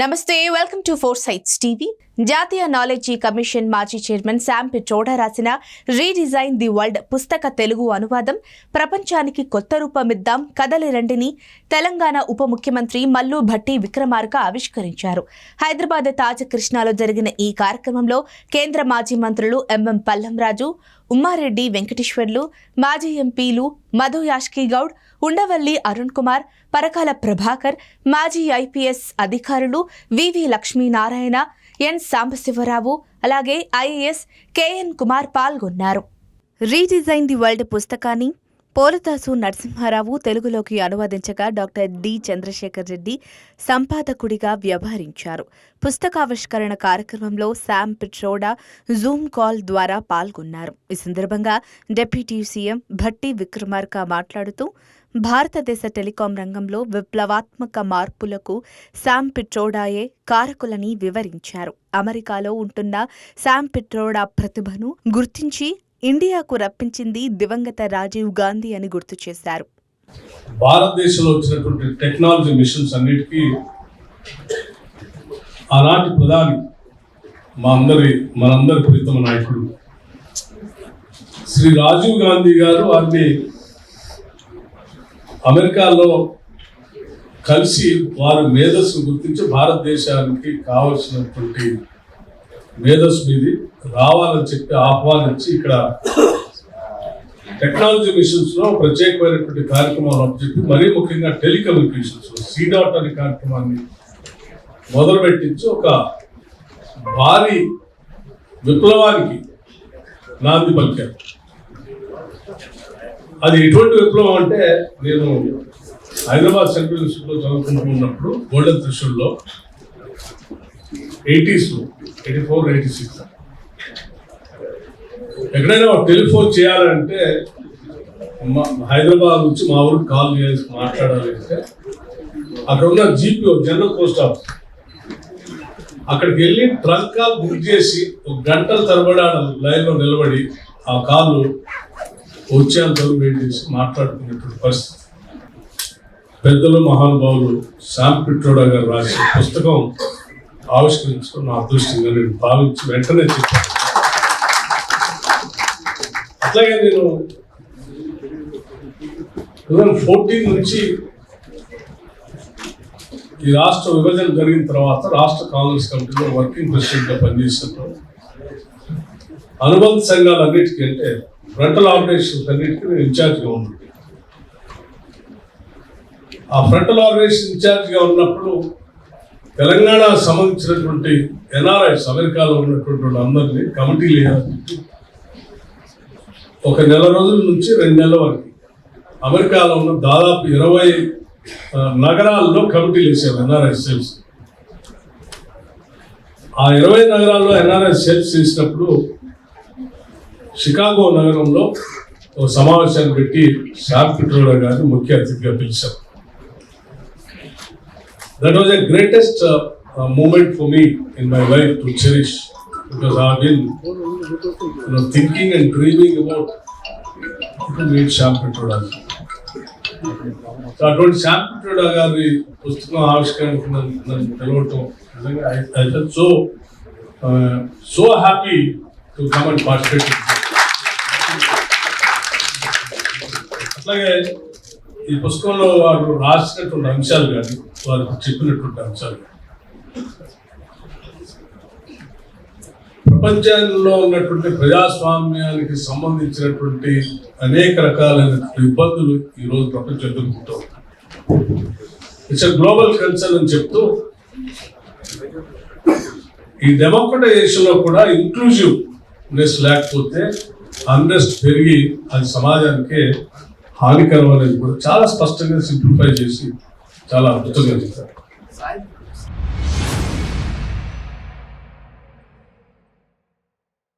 నమస్తే welcome to four sites TV జాతీయ knowledge commission మాజీ చైర్మన్ శాంపి చోడ రాసిన రీడిజైన్ ది వరల్డ్ పుస్తక తెలుగు అనువాదం ప్రపంచానికి కొత్త రూపమిద్దాం కదలి రండిని తెలంగాణ ఉప ముఖ్యమంత్రి మల్లు భట్టి విక్రమార్క ఆవిష్కరించారు. హైదరాబాద్ తాజ్ కృష్ణాలో జరిగిన ఈ కార్యక్రమంలో కేంద్ర మాజీ మంత్రులు ఎంఎం పల్లంరాజు ఉమ్మారెడ్డి వెంకటేశ్వర్లు మాజీ ఎంపీలు మధు యాష్కి గౌడ్ ఉండవల్లి అరుణ్ కుమార్ పరకాల ప్రభాకర్ మాజీ ఐపీఎస్ అధికారులు వివి లక్ష్మీనారాయణ ఎన్ సాంబశివరావు అలాగే ఐఏఎస్ కెఎన్ కుమార్ పాల్గొన్నారు. రీడిజైన్ ది వరల్డ్ పుస్తకాన్ని పోలదాసు నరసింహారావు తెలుగులోకి అనువదించగా డాక్టర్ డి చంద్రశేఖర్ రెడ్డి సంపాదకుడిగా వ్యవహరించారు. పుస్తకావిష్కరణ కార్యక్రమంలో శామ్ పిట్రోడా జూమ్ కాల్ ద్వారా పాల్గొన్నారు. ఈ సందర్భంగా డిప్యూటీ సీఎం భట్టి విక్రమార్క మాట్లాడుతూ భారతదేశ టెలికాం రంగంలో విప్లవాత్మక మార్పులకు శామ్ పిట్రోడాయే కారకులని వివరించారు. అమెరికాలో ఉంటున్న శామ్ పిట్రోడా ప్రతిభను గుర్తించి ఇండియాకు రప్పించింది దివంగత రాజీవ్ గాంధీ అని గుర్తు చేశారు. భారతదేశంలో వచ్చినటువంటి టెక్నాలజీ మిషన్స్ అన్నిటికీ ఆనాటి ప్రధాని మా అందరి మనందరి ప్రీతమ నాయకుడు శ్రీ రాజీవ్ గాంధీ గారు వారిని అమెరికాలో కలిసి వారి మేధస్సును గుర్తించి భారతదేశానికి కావలసినటువంటి మేధస్సు మీది రావాలని చెప్పి ఆహ్వానించి ఇక్కడ టెక్నాలజీ మిషన్స్లో ప్రత్యేకమైనటువంటి కార్యక్రమాలు చెప్పి మరీ ముఖ్యంగా టెలికమ్యూనికేషన్స్ సీడాట్ అనే కార్యక్రమాన్ని మొదలుపెట్టించి ఒక భారీ విప్లవానికి నాంది పలికారు. అది ఎటువంటి విప్లవం అంటే నేను హైదరాబాద్ సెంట్రల్ యూనివర్సిటీలో చదువుకుంటూ ఉన్నప్పుడు గోల్డెన్ త్రిషూల్లో ఎయిటీస్లో ఎయిటీ ఫోర్ ఎయిటీ సిక్స్ ఎక్కడైనా టెలిఫోన్ చేయాలంటే మా హైదరాబాద్ నుంచి మా ఊరికి కాల్ చేసి మాట్లాడాలి అంటే అక్కడ ఉన్న జీపీఓ జనరల్ పోస్ట్ ఆఫీస్. అక్కడికి వెళ్ళి ట్రంక్ కాల్ బుక్ చేసి ఒక గంటల తరబడి ఆడ లైన్లో నిలబడి ఆ కాల్ వచ్చేంత వెయిట్ చేసి మాట్లాడుకునేటువంటి పరిస్థితి. పెద్దలు మహానుభావులు శాంపిట్రోడా గారు రాసిన పుస్తకం ఆవిష్కరించుకుని నా అదృష్టంగా నేను భావించి వెంటనే చెప్పాను. అట్లాగే నేను టూ థౌజండ్ ఫోర్టీన్ నుంచి ఈ రాష్ట్ర విభజన జరిగిన తర్వాత రాష్ట్ర కాంగ్రెస్ కమిటీలో వర్కింగ్ ప్రెసిడెంట్గా పనిచేసినప్పుడు అనుబంధ సంఘాలన్నిటికీ అంటే ఫ్రంటల్ ఆపరేషన్స్ అన్నిటికీ నేను ఇన్ఛార్జ్గా ఉన్నాను ఆ ఫ్రంటల్ ఆపరేషన్ ఇన్ఛార్జ్గా ఉన్నప్పుడు తెలంగాణ సంబంధించినటువంటి ఎన్ఆర్ఐస్ అమెరికాలో ఉన్నటువంటి అందరినీ కమిటీలు వేయాలని ఒక నెల రోజుల నుంచి రెండు నెలల వరకు అమెరికాలో ఉన్న దాదాపు ఇరవై నగరాల్లో కమిటీలు వేసాం ఎన్ఆర్ఐ సెల్స్. ఆ ఇరవై నగరాల్లో ఎన్ఆర్ఐ సెల్స్ చేసినప్పుడు షికాగో నగరంలో ఒక సమావేశాన్ని పెట్టి షాప్ పెట్రోల్ గారిని ముఖ్య అతిథిగా పిలిచారు that was a greatest moment for me in my life to cherish because I been you know, thinking and dreaming about to meet Shyam Pitroda so అటువంటి శ్యామ్ పిట్రోడా గారి పుస్తకం ఆవిష్కరణకు నన్ను పిలవటం నిజంగా I fell so so happy to come and participate అట్లాగే ఈ పుస్తకంలో వారు రాసినటువంటి అంశాలు కానీ వారికి చెప్పినటువంటి అంశాలు ప్రపంచంలో ఉన్నటువంటి ప్రజాస్వామ్యానికి సంబంధించినటువంటి అనేక రకాలైనటువంటి ఇబ్బందులు ఈ రోజు ప్రపంచం ఎదుర్కొంటూ ఇట్స్ గ్లోబల్ కన్సర్న్ అని చెప్తూ ఈ డెమోక్రటైజేషన్లో కూడా ఇంక్లూజివ్నెస్ లేకపోతే అన్రెస్ట్ పెరిగి అది సమాజానికి హానికరం అనేది కూడా చాలా స్పష్టంగా సింప్లిఫై చేసి చాలా అద్భుతంగా చేశారు